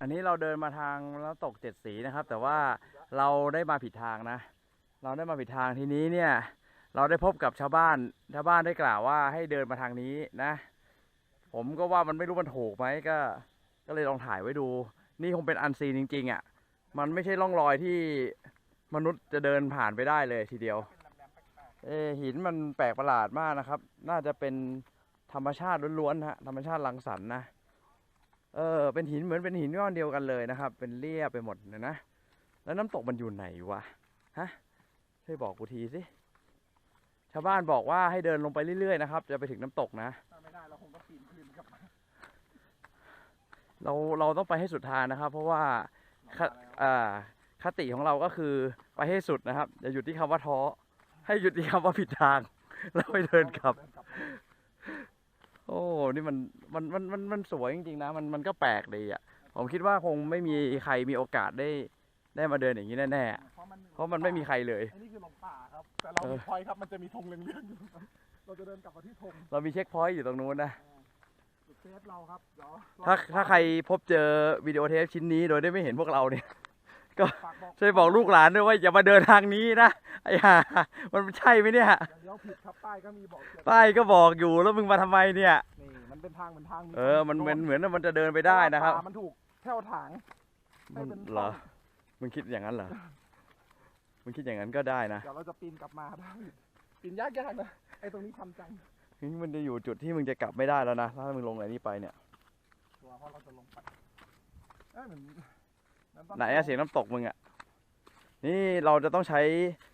อันนี้เราเดินมาทางน้ำตกเจ็ดสีนะครับ แต่ว่าเราได้มาผิดทางนะ เราได้มาผิดทางทีนี้เนี่ย เราได้พบกับชาวบ้านชาวบ้านได้กล่าวว่าให้เดินมาทางนี้นะ ผมก็ว่ามันไม่รู้มันถูกไหมก็ ก็เลยลองถ่ายไว้ดู นี่คงเป็นอันซีนจริง ๆอะ มันไม่ใช่ร่องรอยที่มนุษย์จะเดินผ่านไปได้เลยทีเดียว เอหินมันแปลกประหลาดมากนะครับ น่าจะเป็นธรรมชาติล้วนๆนะฮะธรรมชาติรังสรรค์นะ เออเป็นหินเหมือนเป็นหินก้อนเดียวกันเลยนะครับ เป็นเรียบไปหมดเลยนะแล้วน้ำตกมันอยู่ไหนวะฮะช่วยบอกกูทีสิชาวบ้านบอกว่าให้เดินลงไปเรื่อยๆนะครับ จะไปถึงน้ำตกนะไม่ได้เราคงต้องปีนขึ้นกลับมาเราเราต้องไปให้สุดทางนะครับ เพราะว่าคอ่าคติของเราก็คือไปให้สุดนะครับอย่าหยุดที่คำว่าท้อให้หยุดที่คำว่าผิดทางแล้วไปเดินกลับ โอ้ นี่มันมันมันมันมันสวยจริงๆนะ มันมันก็แปลกดีอะ ผมคิดว่าคงไม่มีใครมีโอกาสได้ได้มาเดินอย่างนี้แน่ๆอะเพราะมันเพราะมันไม่มีใครเลยไอ้นี่คือลงป่าครับ แต่เราเออมีพอยต์ครับ มันจะมีธงเหลืองๆอยู่ตรงนั้นเราจะเดินกลับมาที่ธงเรามีเช็คพอยต์อยู่ตรงนู้นนะ จุดเซฟเราครับเดี๋ยวถ้าถ้าใครพบเจอวิดีโอเทปชิ้นนี้โดยได้ไม่เห็นพวกเราเนี่ยฝา กบอกช่วยบอกลูกหลานด้วยว่าอย่ามาเดินทางนี้นะไอ้ห่ามันใช่ไหมเนี่ยอย่าเลี้ยวผิดครับป้ายก็มีบอกเขียนป้ายก็บอกอยู่แล้วมึงมาทำไมเนี่ย นี่มันเป็นทางเหมือนทางเออมันเหมือนเหมือนว่ามันจะเดินไปได้นะครับป่ามันถูกแถวถางให้เป็นเหรอช่องมึงคิดอย่างนั้นเหรอมึงคิดอย่างนั้นก็ได้นะเดี๋ยวเราจะปีนกลับมาได้ปีนยากๆนะไอ้ตรงนี้ทำจังนี่มันจะอยู่จุดที่มึงจะกลับไม่ได้แล้วนะถ้ามึงลงไหนนี้ไปเนี่ยตัวเพราะเราจะลงไปเอ้ยเหมือนำต้ ไหนอะเสียงน้ำตกมึงอะนี่เราจะต้องใช้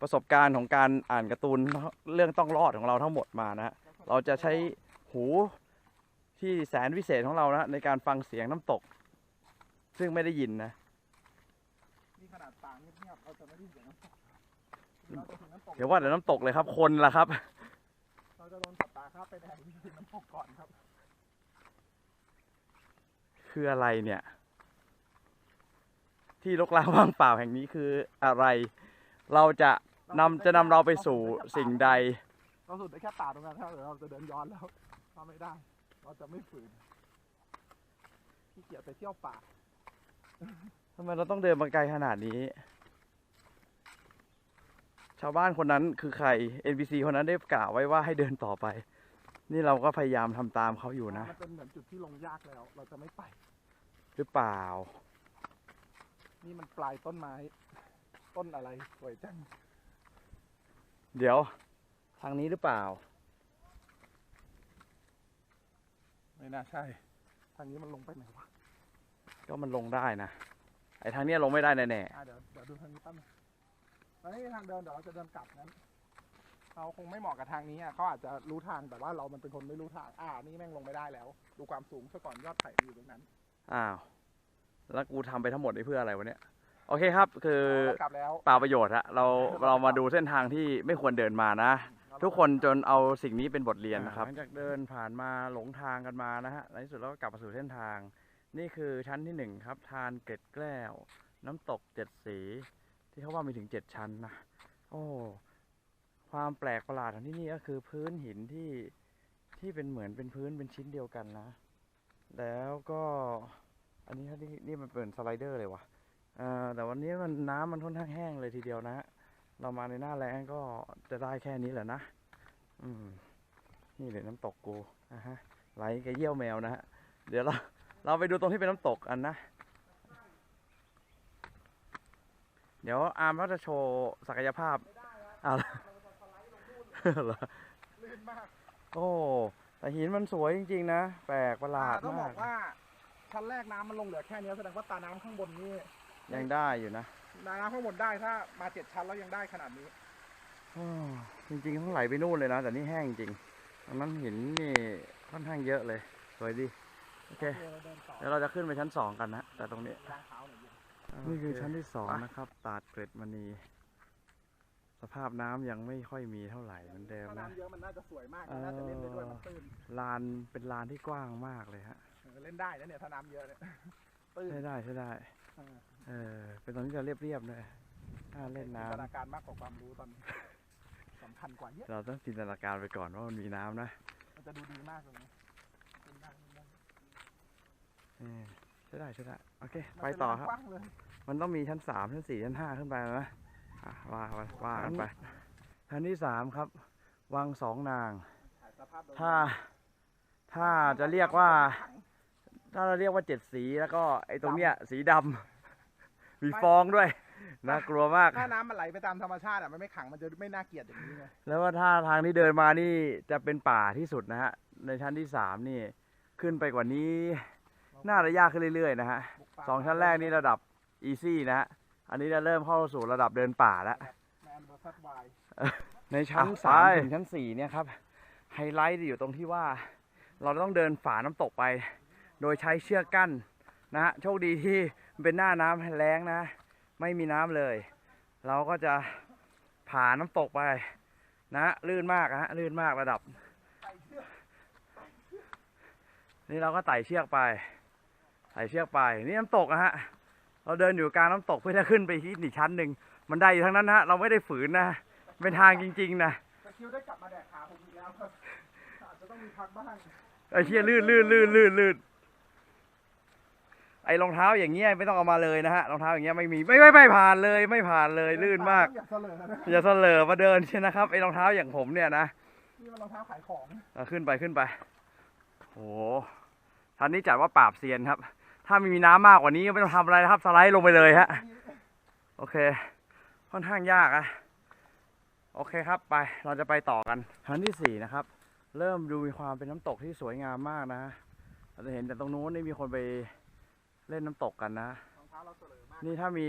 ประสบการณ์ของการอ่านการ์ตูนเรื่องต้องรอดของเราทั้งหมดมานะฮะเราจะใช้หูที่แสนวิเศษของเรานะในการฟังเสียงน้ำตก ซึ่งไม่ได้ยินนะนี่ขนาดป่าเงียบๆเราจะไม่ได้ยินเสียงน้ำตกเราจะถึงน้ำตกเดี๋ยวว่าแต่น้ำตกเลยครับ คนล่ะครับ เราจะโดนสัตว์ป่าคาบไปแดงที่ถึงน้ำตกก่อนครับ คืออะไรเนี่ย ที่ลกล้างว่างเปล่าแห่งนี้คืออะไร เราจะนำจะนำเราไปสู่สิ่งใด เราสุดได้แค่ป่าตรงนั้นครับเดี๋ยวเราจะเดินย้อนแล้วถ้าไม่ได้ เราจะไม่ฝืนขี้เกียจไปเที่ยวป่า ทำไมเราต้องเดินมาไกลขนาดนี้ ชาวบ้านคนนั้นคือใคร NPC คนนั้นได้กล่าวไว้ว่าให้เดินต่อไป นี่เราก็พยายามทำตามเขาอยู่นะ มันเป็นเหมือนจุดที่ลงยากแล้ว เราจะไม่ไป หรือเปล่า นี่มันปลายต้นไม้ ต้นอะไรสวยจัง เดี๋ยว ทางนี้หรือเปล่า ไม่น่าใช่ ทางนี้มันลงไปไหนวะก็มันลงได้นะ ไอ้ทางเนี้ยลงไม่ได้แน่อะเดี๋ยวเดี๋ยวดูทางนี้แป๊บนึงแล้วนี่ทางเดินเดี๋ยวเราจะเดินกลับนั้นเขาคงไม่เหมาะกับทางนี้อะเขาอาจจะรู้ทางแต่ว่าเรามันเป็นคนไม่รู้ทาง อ่า นี่แม่งลงไม่ได้แล้ว ดูความสูงซะก่อนยอดไผ่มันอยู่ตรงนั้น ๆอ้าว แล้วกูทำไปทั้งหมดนี่เพื่ออะไรวะเนี่ย โอเคครับ คือเรากลับแล้ว เปล่าประโยชน์ฮะเราเรามาดูเส้นทางที่ไม่ควรเดินมานะ ทุกคนจนเอาสิ่งนี้เป็นบทเรียนนะครับ หลังจากเดินผ่านมาหลงทางกันมานะฮะในที่สุดเราก็กลับมาสู่เส้นทาง นี่คือชั้นที่หนึ่งครับ ทานเกล็ดแก้ว น้ำตกเจ็ดสี ที่เขาว่ามีถึงเจ็ดชั้นนะ โอ้ ความแปลกประหลาดของที่นี่ก็คือพื้นหินที่ที่เป็นเหมือนเป็นพื้นเป็นชิ้นเดียวกันนะ แล้วก็ อันนี้นี่นี่มันเป็นสไลเดอร์เลยวะเอ่าแต่วันนี้มันน้ำมันค่อนข้างแห้งเลยทีเดียวนะ เรามาในหน้าแรงก็จะได้แค่นี้แหละนะ อืม นี่เลยน้ำตกกูอะฮะไหลกับเยี่ยวแมวนะฮะ เดี๋ยวเราเราไปดูตรงที่เป็นน้ำตกอันนะ เดี๋ยวอาร์มเขาจะโชว์ศักยภาพอ้าวเหรอลื่นมาก โอ้ แต่หินมันสวยจริง ๆ นะ แปลกประหลาดต้องบมาอกกว่า ชั้นแรกน้ำมันลงเหลือแค่นี้แสดงว่าตาน้ำข้างบนนี่ยังได้อยู่นะตาน้ำข้างบนได้ถ้ามาเจ็ดชั้นแล้วยังได้ขนาดนี้ อ้อจริงๆต้องไหลไปนู่นเลยนะ แต่นี่แห้งจริงดังนั้นหินนี่ค่อนข้างเยอะเลย สวยดีโอเคเดินต่อเดี๋ยวเราจะขึ้นไปชั้นสองกันนะแต่ตรงนี้ ล้างเท้าหน่อยดินี่คือชั้นที่สองไปนะครับ ตาดเกร็ดมณี สภาพน้ำยังไม่ค่อยมีเท่าไหร่เหมือนเดิมถ้านะ น้ำเยอะมันน่าจะสวยมากมันน่าจะเล่นได้ด้วยมันตื้น ลานเป็นลานที่กว้างมากเลยฮะ เออเล่นได้นะเนี่ยถ้าน้ำเยอะเนี่ยตื้นใช่ได้ใช่ได้เออเออ เป็นตรงที่จะเรียบๆเลยน่าเล่นน้จินตนาการมากกว่าความรู้ตอนนี้สำคัญกว่าเยอะำเราต้องจินตนาการไปก่อนว่ามันมีน้ำนะมันจะดูดีมากตรงนี้เล่นได้เล่นได้เออใช่ได้ใช่ได้โอเค มันไปเป็นต่อลานครับกว้างเลย มันต้องมีชั้นสามชั้นสี่ชั้นห้าขึ้นไปนะอะว่าว่าว่ากันไปชั้นที่สามครับ วังสองนาง ถ่ายสภาพโดยถ้า ถ้าจะเรียกว่าถ้าเราเรียกว่าเจ็ดสีแล้วก็ไอ้ตรงเนี้ยสีดำ มีฟองด้วย น่ากลัวมาก ถ้าน้ำมันไหลไปตามธรรมชาติอะมันไม่ขังมันจะไม่น่าเกลียดอย่างนี้ไงแล้วว่าถ้าทางที่เดินมานี่จะเป็นป่าที่สุดนะฮะ ในชั้นที่สามนี่ ขึ้นไปกว่านี้ น่าจะยากขึ้นเรื่อยๆนะฮะบุกป่าสองชั้นแรกนี่ระดับอีซี่นะฮะ อันนี้จะเริ่มเข้าสู่ระดับเดินป่าแล้ว แมนเบอร์ซัสไวน์ในชั้นอะสามไปถึงชั้นสี่เนี่ยครับ ไฮไลท์อยู่ตรงที่ว่า เราต้องเดินฝ่าน้ำตกไป โดยใช้เชือกกั้นนะฮะโชคดีที่มันเป็นหน้าน้ำแล้งนะ ไม่มีน้ำเลย เราก็จะผ่าน้ำตกไปนะฮะลื่นมากนะฮะลื่นมากระดับ นี่เราก็ไต่เชือกไปไต่เชือกไปนี่น้ำตกนะฮะเราเดินอยู่กลางน้ำตกเพื่อจะขึ้นไปที่อีกชั้นหนึ่งมันได้อยู่ทั้งนั้นนะฮะเราไม่ได้ฝืนนะเป็นทางจริง ๆ นะแต่คิวได้กลับมาแดกขาผมอีกแล้วครับอาจจะต้องมีพักบ้างไอ้เชี่ยลื่นลื่นลื่นลื่นลื่น ไอ้รองเท้าอย่างเงี้ยไม่ต้องเอามาเลยนะฮะรองเท้าอย่างเงี้ยไม่มีไม่ไม่ไม่ผ่านเลยไม่ผ่านเลยลื่นมาก อย่าเสลอนะอย่าเสลอมาเดินใช่นะครับไอ้รองเท้าอย่างผมเนี่ยนะนี่มันรองเท้าขายของอะขึ้นไปขึ้นไปโอ้โหท่านนี้จัดว่าปราบเซียนครับ ถ้ามีน้ำมากกว่านี้ก็ไม่ต้องทำอะไรนะครับ สไลด์ลงไปเลยฮะโอเค ค่อนข้างยากอะโอเคครับไปเราจะไปต่อกันชั้นที่สี่นะครับ เริ่มดูมีความเป็นน้ำตกที่สวยงามมากนะเราจะเห็นแต่ตรงนู้นนี่มีคนไป เล่นน้ำตกกันนะ รองเท้าเราเสลอมากนี่ถ้ามี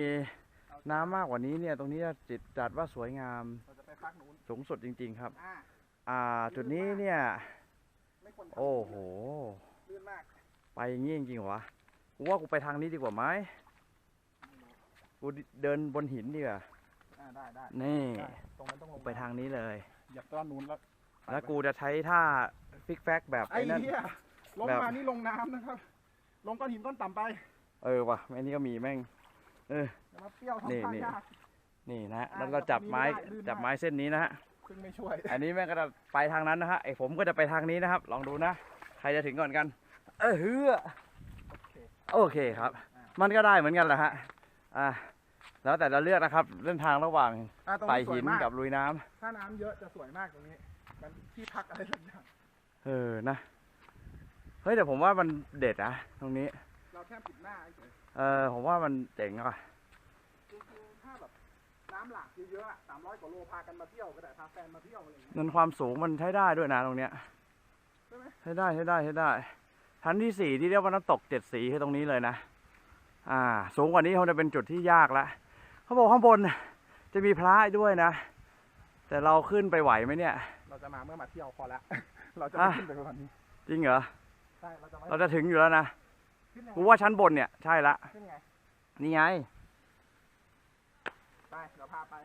น้ำมากกว่านี้เนี่ย ตรงนี้จะจิตจัดว่าสวยงามเราจะไปพักนู้นสูงสุดจริง ๆ ครับ อ่าอ่าจุดนี้เนี่ย ไม่ควรทำโอ้โห ลื่นมากไปอย่างนี้จริงๆเหรอวะกูว่ากูไปทางนี้ดีกว่าไหมกูเดินบนหินดีกว่าอ่าได้ได้นี่ได้ตรงนั้นต้องลงไปทางนี้เลยเหยียบต้นนู้นแล้วแล้วกูจะใช้ท่าฟิกแฟกแบบไอ้ไอ้นั่น เหี้ยลงแบบ มานี่ลงน้ำนะครับ ลงก้อนหินก้อนต่ำไปเออว่ะไอ้นี่ก็มีแม่งอย่ามาเปรี้ยวนี่ทำท่านี่ ยาก นี่นะฮะอ่าแล้วเราจับไม้จับนี้ไม่ได้ลื่นมาก จับไม้เส้นนี้นะฮะ ซึ่งไม่ช่วย อันนี้แม่งก็จะไปทางนั้นนะฮะไอ้ผมก็จะไปทางนี้นะครับ ลองดูนะ ใครจะถึงก่อนกัน เออเฮือโอเคโอเคครับ อ่ามันก็ได้เหมือนกันแหละฮะอ่าแล้วแต่เราเลือกนะครับเส้นทางระหว่างอ่าตรงไต่นี้สวหิยนมากกับลุยน้ำถ้าน้ำเยอะจะสวยมากตรงนี้ มันที่พักอะไรสักอย่างเออนะ เฮ้ยแต่ผมว่ามันเด็ดนะตรงนี้ เราแค่ปิดหน้าเฉยเออผมว่ามันเจ๋งอะจริงๆถ้าแบบน้ำหลากเยอะๆสามร้อยกว่าโลพากันมาเที่ยวก็ได้พาแฟนมาเที่ยวอะไรอย่างเงี้ยมันความสูงมันใช้ได้ด้วยนะตรงเนี้ยใช่ไหมใช้ได้ใช้ได้ใช้ได้ชั้นที่สี่ที่เรียกว่าน้ำตกเจ็ดสีคือตรงนี้เลยนะ อ่า สูงกว่านี้คงจะเป็นจุดที่ยากละเขาบอกข้างบนจะมีพระด้วยนะ แต่เราขึ้นไปไหวไหมเนี่ย เราจะมาเมื่อมาเที่ยวพอละ เราจะไม่อะขึ้นไปกว่านี้ จริงเหรอใช่เราจะไม่เราจะถึงอยู่แล้วนะขึ้นยังกูไงว่าชั้นบนเนี่ยใช่ละขึ้นไงนี่ไงไปเดี๋ยวพาไป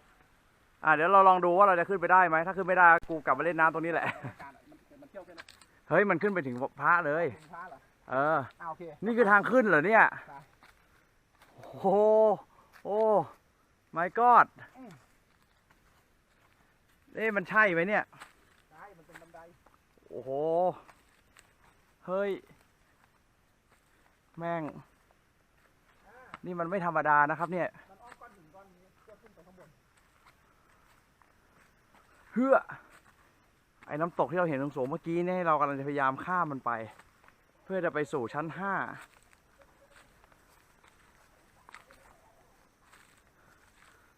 อ่าเดี๋ยวเราลองดูว่าเราจะขึ้นไปได้ไหมถ้าขึ้นไม่ได้กูกลับมาเล่นน้ำตรงนี้แหละบรรยากาศอะมันมันเที่ยวแค่นั้นเฮ้ยมันขึ้นไปถึงพระเลย ถึงพาเหรอเอออ่าโอเค นี่คือทางขึ้นเหรอเนี่ย ใช่ โอ้โหโอ้ my god เอ๊ะมันใช่ไหมเนี่ยใช่มันเป็นบันไดโอ้โห เฮ้ย แม่ง นี่มันไม่ธรรมดานะครับเนี่ยเพื่อไปข้างบนเฮือไอ้น้ำตกที่เราเห็นตรงสูงเมื่อกี้เนี่ยเรากำลังจะพยายามข้ามมันไป เพื่อจะไปสู่ชั้นห้า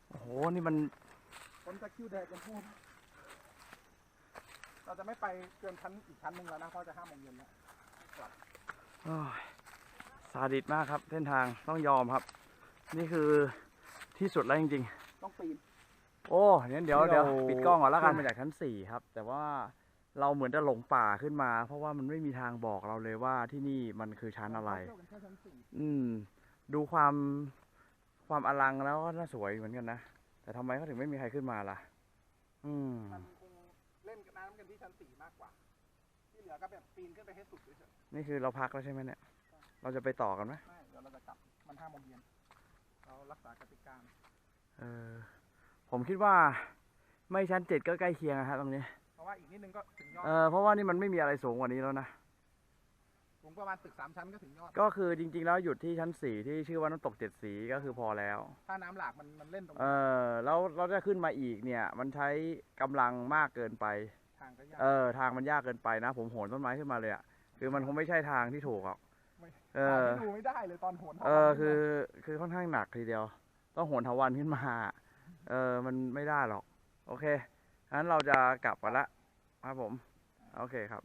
โอ้โห นี่มันคนจะคิวแดดกันพูดเราจะไม่ไปเกินชั้นอีกชั้นหนึ่งแล้วนะเพราะจะห้าโมงเย็นแล้ว โอ้ยซาดิสมากครับ เส้นทางต้องยอมครับ นี่คือที่สุดแล้วจริงต้องปีนๆโอ้งั้นเดี๋ยวที่เดี๋ยวเราปิดกล้องก่อนแล้วกันมาจากชั้นสี่ครับ แต่ว่าเราเหมือนจะหลงป่าขึ้นมา เพราะว่ามันไม่มีทางบอกเราเลยว่าที่นี่มันคือชั้นอะไรเที่ยวกันแค่ชั้นสี่อืม ดูความความอลังแล้วก็น่าสวยเหมือนกันนะ แต่ทำไมเขาถึงไม่มีใครขึ้นมาล่ะ อืมมันคงเล่นน้ำกันที่ชั้นสี่มากกว่า ที่เหลือก็แบบปีนขึ้นไปให้สุดเฉย นี่คือเราพักแล้วใช่ไหมเนี่ย เราจะไปต่อกันไหมๆไม่เดี๋ยวเราจะกลับมันห้าโมงเย็นเรารักษากติกาเออผมคิดว่าไม่ชั้นเจ็ดก็ใกล้เคียงอะฮะตรงนี้ เพราะว่าอีกนิดนึงก็ถึงยอดเออเพราะว่านี่มันไม่มีอะไรสูงกว่านี้แล้วนะสูงประมาณตึกสามชั้นก็ถึงยอด ก็คือจริง ๆ แล้วหยุดที่ชั้นสี่ที่ชื่อว่าน้ำตกเจ็ดสีก็คือพอแล้ว ถ้าน้ำหลากมันมันเล่นตรงเอนี้อแล้วเราจะขึ้นมาอีกเนี่ย มันใช้กำลังมากเกินไป ทางก็ยากเออทางมันยากเกินไปนะ ผมโหนต้นไม้ขึ้นมาเลยอะ คือมันคงไม่ใช่ทางที่ถูกหรอก ไม่เอตอนอที่ดูไม่ได้เลยตอนโหนเออ คือ คือค่อนข้างหนักทีเดียว ต้องโหนทวันขึ้นมา เออ มันไม่ได้หรอก โอเคงั้นเราจะกลับกันละ ครับผม โอเคครับ